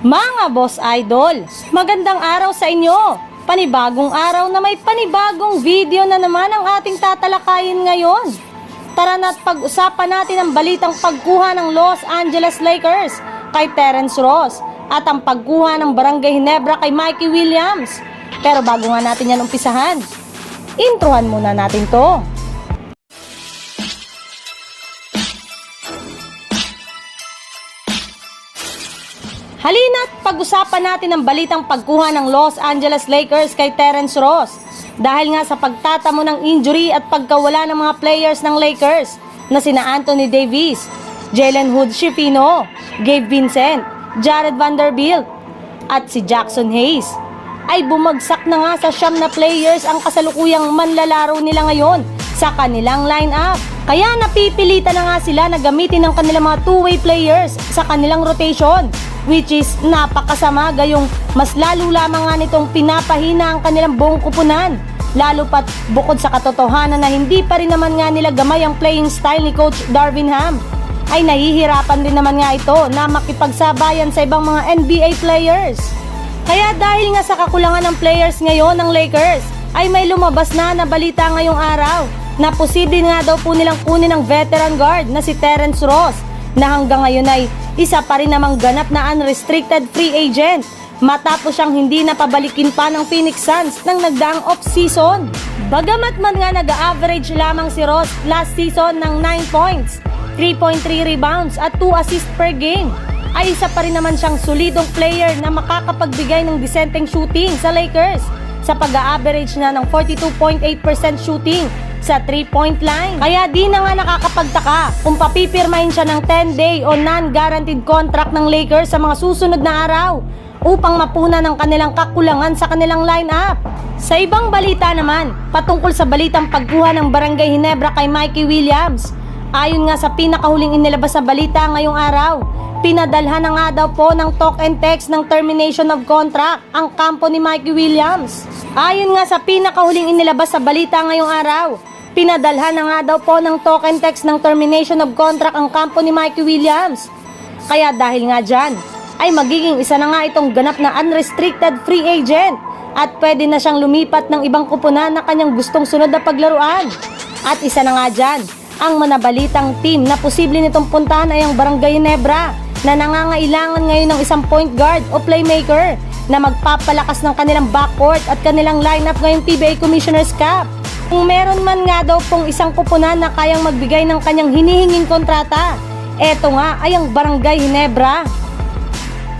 Mga boss idol, magandang araw sa inyo. Panibagong araw na may panibagong video na naman ang ating tatalakayin ngayon. Tara na't pag-usapan natin ang balitang pagkuha ng Los Angeles Lakers kay Terence Ross at ang pagkuha ng Barangay Hinebra kay Mikey Williams. Pero bago nga natin yan umpisahan, introhan muna natin to. Halina't pag-usapan natin ang balitang pagkuha ng Los Angeles Lakers kay Terence Ross. Dahil nga sa pagtatamo ng injury at pagkawala ng mga players ng Lakers na sina Anthony Davis, Jalen Hood Schifino, Gabe Vincent, Jared Vanderbilt, at si Jackson Hayes ay bumagsak na nga sa siyam na players ang kasalukuyang manlalaro nila ngayon sa kanilang lineup. Kaya napipilitan na nga sila na gamitin ang kanilang mga two-way players sa kanilang rotation which is napakasama gayong mas lalo lamang nga nitong pinapahina ang kanilang buong kupunan. Lalo pat bukod sa katotohanan na hindi pa rin naman nga nila gamay ang playing style ni Coach Darvin Ham ay nahihirapan rin naman nga ito na makipagsabayan sa ibang mga NBA players. Kaya dahil nga sa kakulangan ng players ngayon ng Lakers, ay may lumabas na na balita ngayong araw na posible nga daw po nilang kunin ng veteran guard na si Terence Ross na hanggang ngayon ay isa pa rin namang ganap na unrestricted free agent matapos siyang hindi napabalikin pa ng Phoenix Suns ng nagdaang off-season. Bagamat man nga nag-average lamang si Ross last season ng 9 points, 3.3 rebounds at 2 assists per game, ay isa pa rin naman siyang solidong player na makakapagbigay ng disenteng shooting sa Lakers sa pag-average na ng 42.8% shooting sa 3-point line. Kaya di na nga nakakapagtaka kung papipirmahin siya ng 10-day o non-guaranteed contract ng Lakers sa mga susunod na araw upang mapunan ang kanilang kakulangan sa kanilang lineup. Sa ibang balita naman, patungkol sa balitang pagkuha ng Barangay Hinebra kay Mikey Williams, ayon nga sa pinakahuling inilabas sa balita ngayong araw, pinadalhan na nga daw po ng talk and text ng termination of contract ang kampo ni Mikey Williams. Ayon nga sa pinakahuling inilabas sa balita ngayong araw, pinadalhan na nga daw po ng talk and text ng termination of contract ang kampo ni Mikey Williams. Kaya dahil nga dyan, ay magiging isa na nga itong ganap na unrestricted free agent at pwede na siyang lumipat ng ibang kupunan na kanyang gustong sunod na paglaruan. At isa na nga dyan, ang manabalitang team na posible nitong puntahan ay ang Barangay Nebra na nangangailangan ngayon ng isang point guard o playmaker na magpapalakas ng kanilang backcourt at kanilang lineup ngayong PBA Commissioner's Cup. Kung meron man nga daw pong isang kupunan na kayang magbigay ng kanyang hinihinging kontrata, eto nga ay ang Barangay Hinebra.